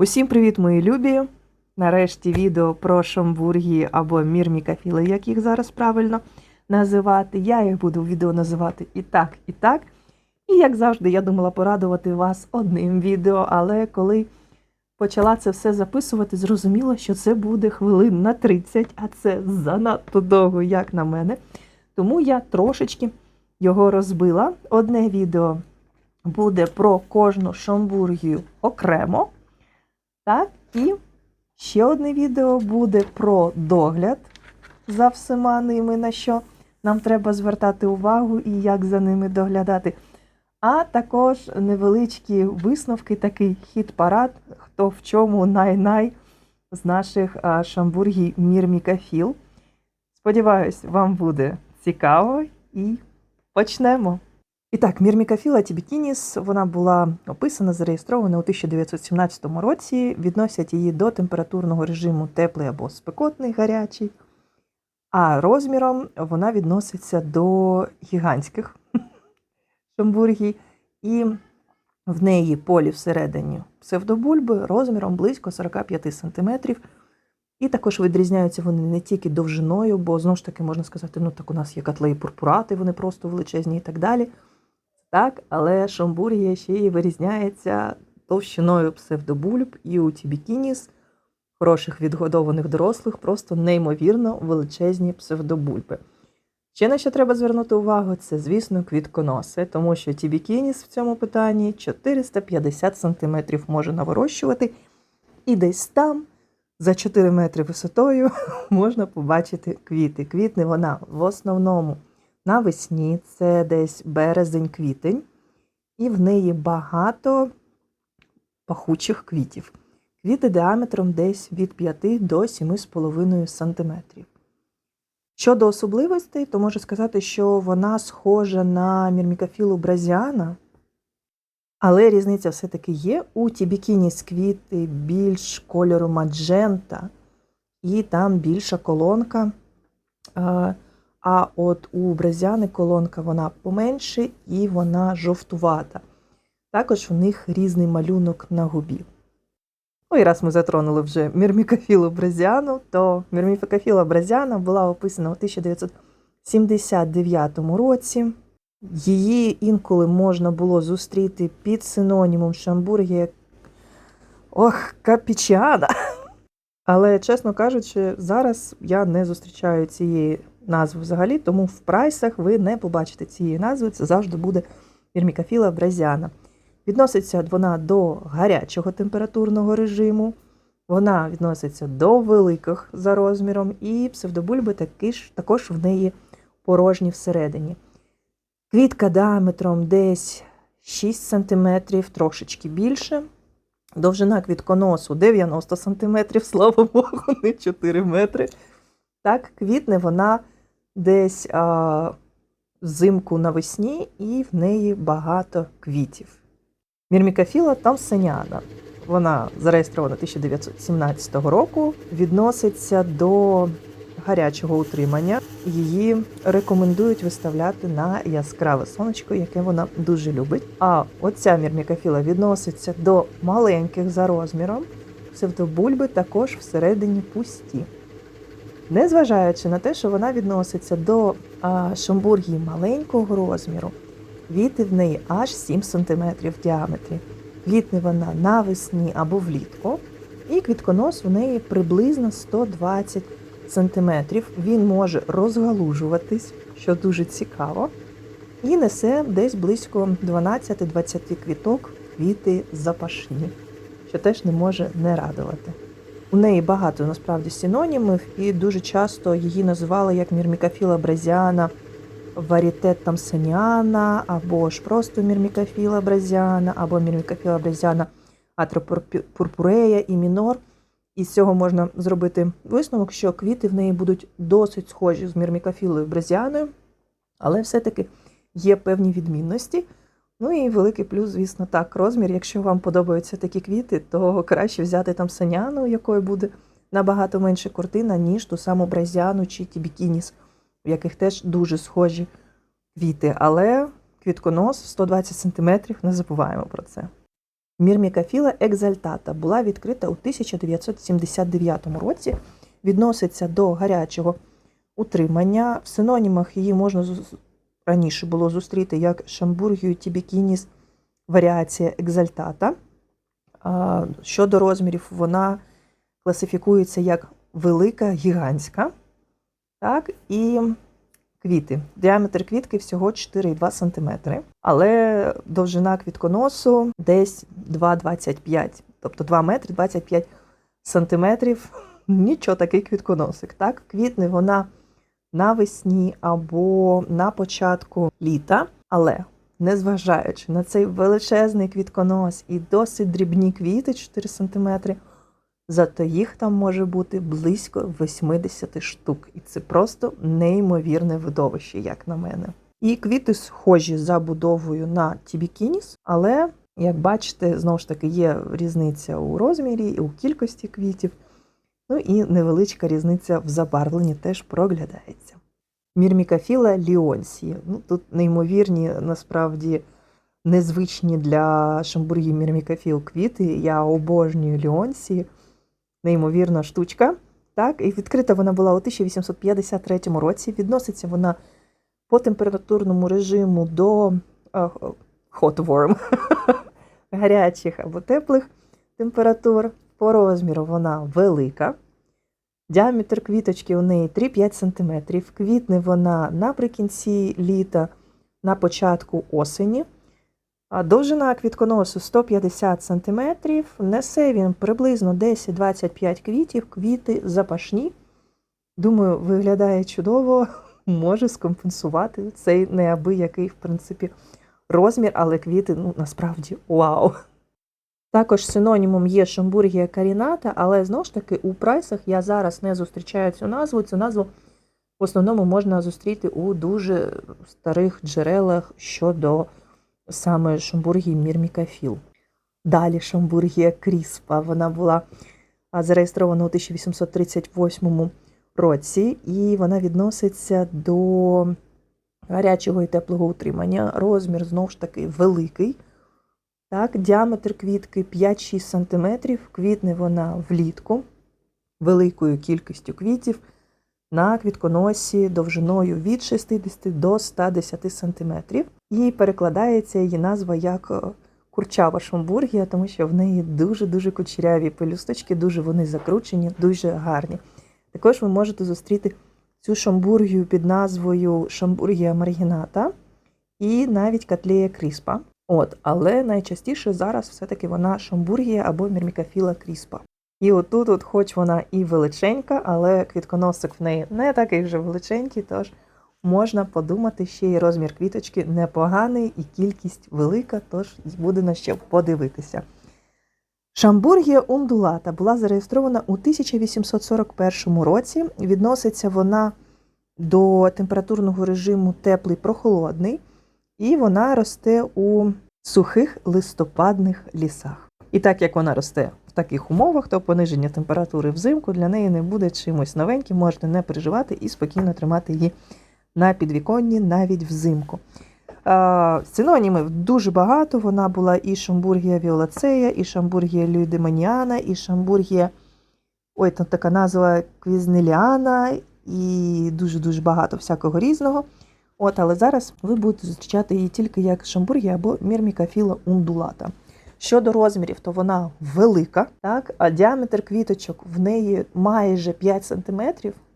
Усім привіт, мої любі! Нарешті відео про шамбургі або мірмікафіли, як їх зараз правильно називати. Я їх буду в відео називати і так, і так. І як завжди, я думала порадувати вас одним відео, але коли почала це все записувати, зрозуміла, що це буде хвилин на 30, а це занадто довго, як на мене. Тому я трошечки його розбила. Одне відео буде про кожну шамбургію окремо. Так, і ще одне відео буде про догляд за всіма ними, на що нам треба звертати увагу і як за ними доглядати. А також невеличкі висновки, такий хіт-парад, хто в чому най-най з наших а, шамбургій Мірмікафіл. Сподіваюсь, вам буде цікаво і почнемо. І так, Мірмікафіла Тібікініс, вона була описана, зареєстрована у 1917 році. Відносять її до температурного режиму теплий або спекотний, гарячий. А розміром вона відноситься до гігантських шамбургій. І в неї полі всередині псевдобульби розміром близько 45 см. І також відрізняються вони не тільки довжиною, бо знову ж таки можна сказати, ну так у нас є котлеї пурпурати, вони просто величезні і так далі. Так, але шамбургія ще й вирізняється товщиною псевдобульб і у тібікініс, хороших відгодованих дорослих, просто неймовірно величезні псевдобульби. Ще на що треба звернути увагу, це, звісно, квітконоси, тому що тібікініс в цьому питанні 450 см може навирощувати, і десь там, за 4 метри висотою, можна побачити квіти. Квітне вона в основному навесні, це десь березень-квітень, і в неї багато пахучих квітів. Квіти діаметром десь від 5 до 7,5 см. Щодо особливостей, то можу сказати, що вона схожа на мірмікафілу бразіана, але різниця все-таки є. У тібікініс квіти більш кольору маджента, і там більша колонка. А от у бразяни колонка вона поменше і вона жовтувата. Також у них різний малюнок на губі. Ну і раз ми затронули вже мірмікофілу бразіану, то мірмікофіла бразіана була описана у 1979 році. Її інколи можна було зустріти під синонімом Шамбургія Ох, капічіана. Але, чесно кажучи, зараз я не зустрічаю цієї назви взагалі, тому в прайсах ви не побачите цієї назви, це завжди буде вірмікафіла бразіана. Відноситься вона до гарячого температурного режиму, вона відноситься до великих за розміром, і псевдобульби такі ж, також в неї порожні всередині. Квітка діаметром десь 6 см, трошечки більше. Довжина квітконосу 90 см, слава Богу, не 4 метри. Так, квітне вона десь а, взимку навесні, і в неї багато квітів. Мірмікафіла тамсеняна. Вона зареєстрована 1917 року, відноситься до гарячого утримання. Її рекомендують виставляти на яскраве сонечко, яке вона дуже любить. А оця мірмікафіла відноситься до маленьких за розміром. Псевдобульби також всередині пусті. Незважаючи на те, що вона відноситься до шамбургії маленького розміру, квіти в неї аж 7 см в діаметрі. Квітне вона навесні або влітку, і квітконос в неї приблизно 120 см. Він може розгалужуватись, що дуже цікаво, і несе десь близько 12-20 квіток квіти запашні, що теж не може не радувати. У неї багато насправді синонімів, і дуже часто її називали як мірмікафіла бразіана, варітет тамсеніана, або ж просто мірмікафіла бразіана, або мірмікафіла бразіана атропурпурея і мінор. І з цього можна зробити висновок, що квіти в неї будуть досить схожі з мірмікафілою бразіаною, але все-таки є певні відмінності. Ну і великий плюс, звісно, так, розмір. Якщо вам подобаються такі квіти, то краще взяти там саняну, у якої буде набагато менше картина, ніж ту саму бразіану чи тібікініс, в яких теж дуже схожі квіти. Але квітконос 120 см, не забуваємо про це. Мірмікафіла екзальтата була відкрита у 1979 році. Відноситься до гарячого утримання. В синонімах її можна раніше було зустріти як шамбургію тібікініс варіація екзальтата. Щодо розмірів, вона класифікується як велика, гігантська. Так, і квіти. Діаметр квітки всього 4,2 см, але довжина квітконосу десь 2,25, тобто 2 метри 25 сантиметрів. Нічого такий квітконосик. Так, квітне вона навесні або на початку літа, але незважаючи на цей величезний квітконос і досить дрібні квіти 4 см, зато їх там може бути близько 80 штук. І це просто неймовірне видовище, як на мене. І квіти схожі за будовою на тібікініс, але, як бачите, знову ж таки є різниця у розмірі і у кількості квітів. Ну і невеличка різниця в забарвленні теж проглядається. Мірмікафіла ліонсі. Ну, тут неймовірні, насправді, незвичні для шамбургів мірмікафіл квіти. Я обожнюю ліонсі. Неймовірна штучка. Так, і відкрита вона була у 1853 році. Відноситься вона по температурному режиму до а, hot warm, гарячих або теплих температур. По розміру вона велика. Діаметр квіточки у неї 3-5 см. Квітне вона наприкінці літа, на початку осені. Довжина квітконосу 150 см. Несе він приблизно 10-25 квітів, квіти запашні. Думаю, виглядає чудово, може скомпенсувати цей неабиякий, в принципі, розмір, але квіти ну, насправді вау. Також синонімом є шамбургія каріната, але знову ж таки у прайсах я зараз не зустрічаю цю назву. Цю назву в основному можна зустріти у дуже старих джерелах щодо саме шамбургії Мірмікафіл. Далі шамбургія Кріспа. Вона була зареєстрована у 1838 році, і вона відноситься до гарячого і теплого утримання. Розмір знову ж таки великий. Так, діаметр квітки 5-6 см. Квітне вона влітку великою кількістю квітів на квітконосі довжиною від 60 до 110 см. І перекладається її назва як е, курчава шамбургія, тому що в неї дуже-дуже кучеряві пелюсточки, дуже вони закручені, дуже гарні. Також ви можете зустріти цю шамбургію під назвою Шамбургія маргіната і навіть Катлея Кріспа. От, але найчастіше зараз все-таки вона шамбургія або мірмікафіла кріспа. І отут, от, хоч вона і величенька, але квітконосик в неї не такий вже величенький, тож можна подумати, ще й розмір квіточки непоганий і кількість велика, тож буде на що подивитися. Шамбургія ундулата була зареєстрована у 1841 році. Відноситься вона до температурного режиму теплий прохолодний, і вона росте у сухих листопадних лісах. І так як вона росте в таких умовах, то пониження температури взимку для неї не буде чимось новеньким, можете не переживати і спокійно тримати її на підвіконні навіть взимку. Синонімів дуже багато. Вона була і Шамбургія Віолацея, і Шамбургія Люйдеманіана, і Шамбургія, ой, там така назва Квізнеліана, і дуже-дуже багато всякого різного. От, але зараз ви будете зустрічати її тільки як Шамбургія або Мірмікафіла ундулата. Щодо розмірів, то вона велика, так, а діаметр квіточок в неї майже 5 см,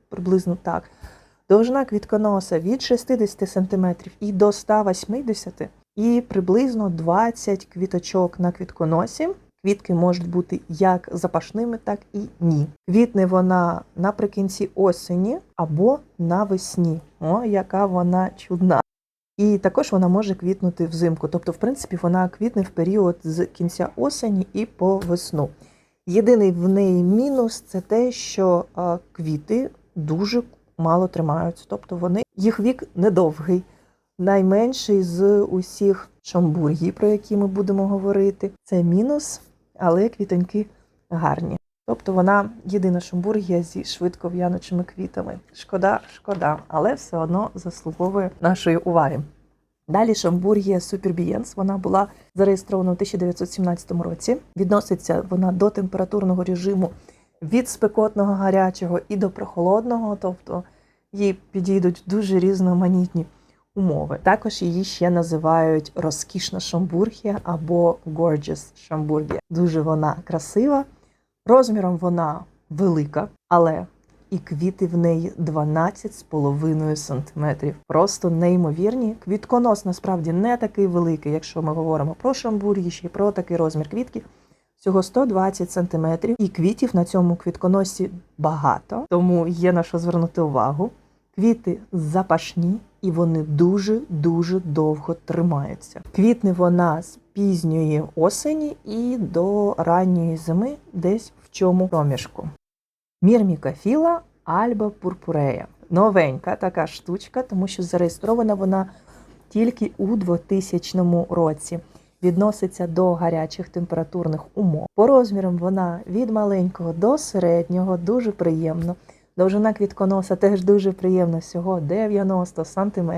приблизно так. Довжина квітконоса від 60 см і до 180 см, і приблизно 20 квіточок на квітконосі. Квітки можуть бути як запашними, так і ні. Квітне вона наприкінці осені або навесні. О, яка вона чудна. І також вона може квітнути взимку. Тобто, в принципі, вона квітне в період з кінця осені і по весну. Єдиний в неї мінус це те, що квіти дуже мало тримаються. Тобто вони їх вік недовгий, найменший з усіх шамбургій, про які ми будемо говорити. Це мінус, але квітоньки гарні. Тобто вона єдина шамбургія зі швидко в'янучими квітами. Шкода, шкода, але все одно заслуговує нашої уваги. Далі Шамбургія Супербієнс. Вона була зареєстрована у 1917 році. Відноситься вона до температурного режиму від спекотного гарячого і до прохолодного, тобто їй підійдуть дуже різноманітні умови. Також її ще називають розкішна шамбургія або gorgeous шамбургія. Дуже вона красива, розміром вона велика, але і квіти в неї 12,5 см. Просто неймовірні. Квітконос насправді не такий великий, якщо ми говоримо про шамбургі, ще й про такий розмір квітки. Всього 120 см. І квітів на цьому квітконосі багато, тому є на що звернути увагу. Квіти запашні і вони дуже-дуже довго тримаються. Квітне вона з пізньої осені і до ранньої зими, десь в цьому проміжку. Мірмікафіла Альба Пурпурея. Новенька така штучка, тому що зареєстрована вона тільки у 2000 році. Відноситься до гарячих температурних умов. По розмірам вона від маленького до середнього, дуже приємно. Довжина квітконоса теж дуже приємна, всього 90 см.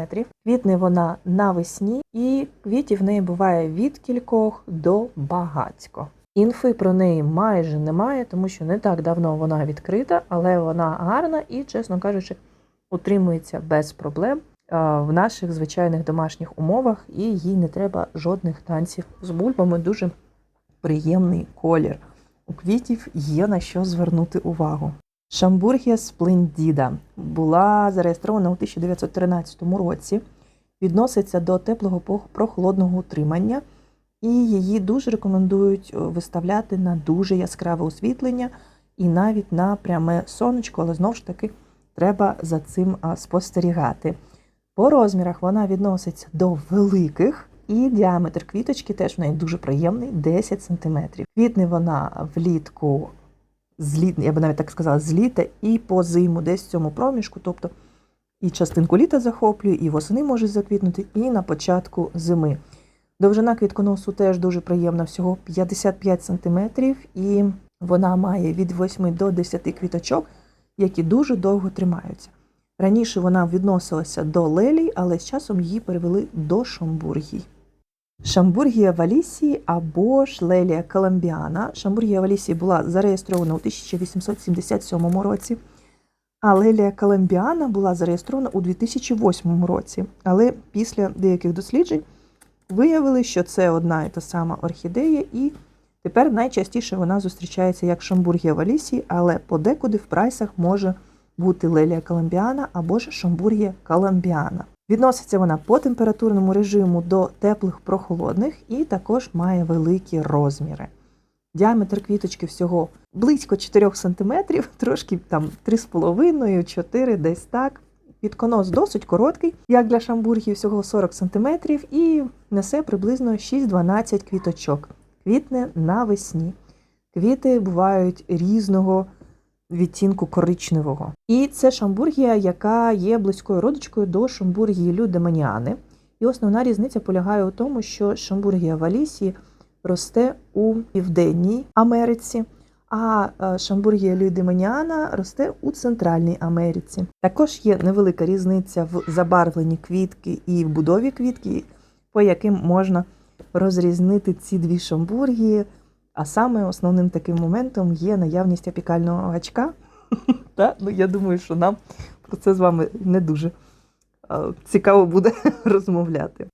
Квітне вона навесні, і квітів в неї буває від кількох до багатько. Інфи про неї майже немає, тому що не так давно вона відкрита, але вона гарна і, чесно кажучи, утримується без проблем в наших звичайних домашніх умовах, і їй не треба жодних танців з бульбами. Дуже приємний колір. У квітів є на що звернути увагу. Шамбургія Сплендіда була зареєстрована у 1913 році. Відноситься до теплого прохолодного утримання, і її дуже рекомендують е, виставляти на дуже яскраве освітлення і навіть на пряме сонечко, але знову ж таки треба за цим спостерігати. По розмірах вона відноситься до великих, і діаметр квіточки теж в неї дуже приємний 10 см. Квітне вона влітку з я би навіть так сказала, з літа і по зиму, десь в цьому проміжку, тобто і частинку літа захоплює, і восени може заквітнути, і на початку зими. Довжина квітконосу теж дуже приємна, всього 55 см, і вона має від 8 до 10 квіточок, які дуже довго тримаються. Раніше вона відносилася до лелій, але з часом її перевели до шамбургій. Шамбургія Валісії або ж Лелія Колумбіана. Шамбургія Валісії була зареєстрована у 1877 році, а Лелія Колумбіана була зареєстрована у 2008 році. Але після деяких досліджень виявили, що це одна і та сама орхідея, і тепер найчастіше вона зустрічається як Шамбургія Валісії, але подекуди в прайсах може бути Лелія Колумбіана або ж Шамбургія Колумбіана. Відноситься вона по температурному режиму до теплих прохолодних і також має великі розміри. Діаметр квіточки всього близько 4 см, трошки там 3,5-4, десь так. Підконос досить короткий, як для шамбургів, всього 40 см, і несе приблизно 6-12 квіточок. Квітне навесні. Квіти бувають різного відтінку коричневого. І це шамбургія, яка є близькою родичкою до шамбургії людеманіани. І основна різниця полягає у тому, що шамбургія валісії росте у Південній Америці, а е, шамбургія людеманіана росте у Центральній Америці. Також є невелика різниця в забарвленні квітки і в будові квітки, по яким можна розрізнити ці дві шамбургії. А саме основним таким моментом є наявність апікального гачка. Ну, Я думаю, що нам про це з вами не дуже цікаво буде розмовляти.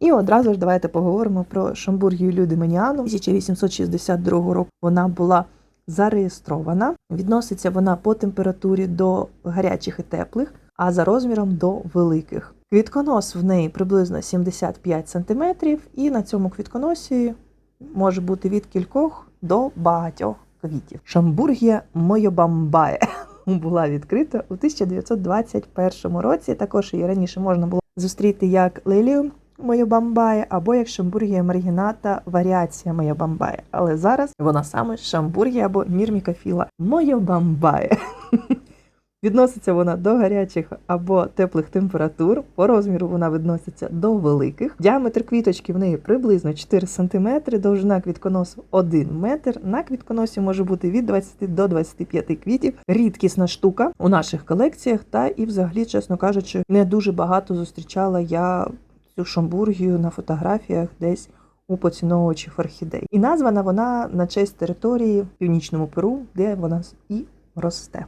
І одразу ж давайте поговоримо про Шамбургію Люди Меніану. 1862 року вона була зареєстрована. Відноситься вона по температурі до гарячих і теплих, а за розміром до великих. Квітконос в неї приблизно 75 см, і на цьому квітконосі може бути від кількох до багатьох квітів. Шамбургія Мойобамбає була відкрита у 1921 році. Також її раніше можна було зустріти як лилію Мойобамбає або як Шамбургія маргіната варіація Мойобамбає. Але зараз вона саме Шамбургія або Мірмікафіла Мойобамбає. Відноситься вона до гарячих або теплих температур. По розміру вона відноситься до великих. Діаметр квіточки в неї приблизно 4 см, довжина квітконосу 1 метр. На квітконосі може бути від 20 до 25 квітів. Рідкісна штука у наших колекціях, та і, взагалі, чесно кажучи, не дуже багато зустрічала я цю шамбургію на фотографіях десь у поціновувачів орхідей. І названа вона на честь території в північному Перу, де вона і росте.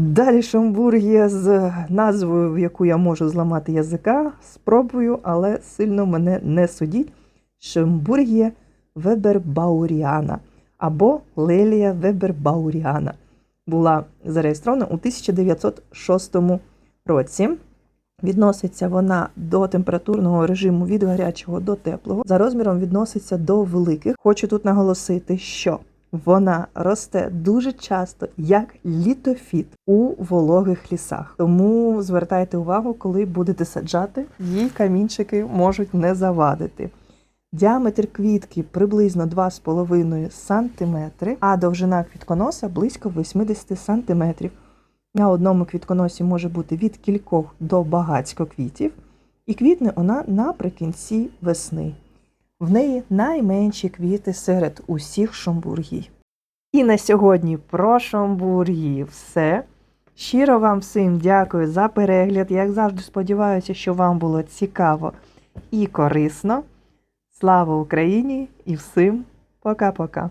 Далі шамбургія з назвою, в яку я можу зламати язика, спробую, але сильно мене не судіть. Шамбургія вебербауріана або Лелія вебербауріана була зареєстрована у 1906 році. Відноситься вона до температурного режиму від гарячого до теплого. За розміром відноситься до великих. Хочу тут наголосити, що вона росте дуже часто як літофіт у вологих лісах. Тому звертайте увагу, коли будете саджати, їй камінчики можуть не завадити. Діаметр квітки приблизно 2,5 см, а довжина квітконоса близько 80 см. На одному квітконосі може бути від кількох до багатько квітів, і квітне вона наприкінці весни. В неї найменші квіти серед усіх шомбургій. І на сьогодні про шомбургії все. Щиро вам всім дякую за перегляд. Як завжди, сподіваюся, що вам було цікаво і корисно. Слава Україні і всім пока-пока!